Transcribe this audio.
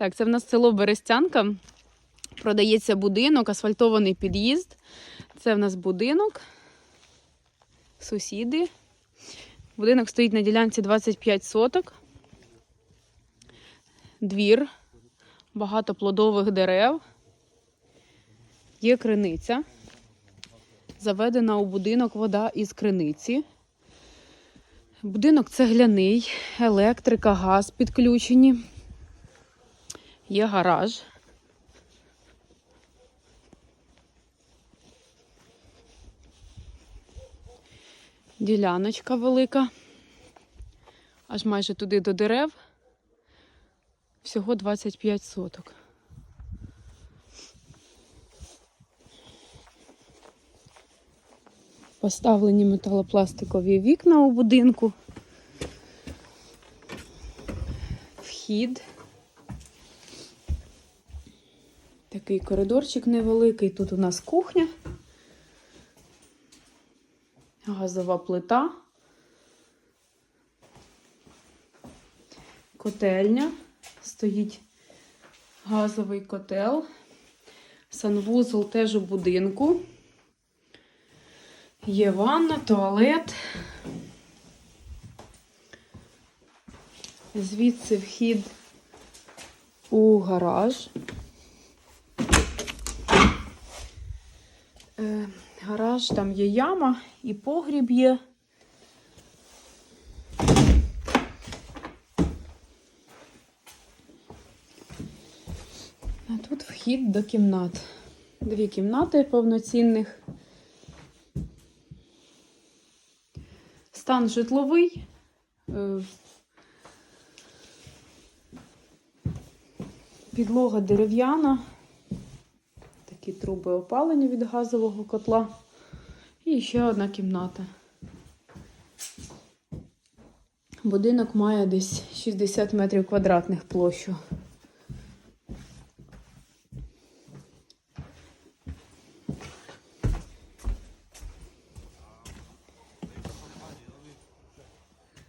Так, це в нас село Берестянка. Продається будинок, асфальтований під'їзд. Це в нас будинок. Сусіди. Будинок стоїть на ділянці 25 соток. Двір, багато плодових дерев. Є криниця. Заведена у будинок вода із криниці. Будинок цегляний, електрика, газ підключені. Є гараж. Діляночка велика. Аж майже туди до дерев. Всього 25 соток. Поставлені металопластикові вікна у будинку. Вхід. Такий коридорчик невеликий. Тут у нас кухня. Газова плита. Котельня. Стоїть газовий котел. Санвузол теж у будинку. Є ванна, туалет. Звідси вхід у гараж. Гараж, там є яма і погріб є. А тут вхід до кімнат. Дві кімнати повноцінних. Стан житловий. Е, Підлога дерев'яна. Такі труби опалення від газового котла. І ще одна кімната. Будинок має десь 60 метрів квадратних площу.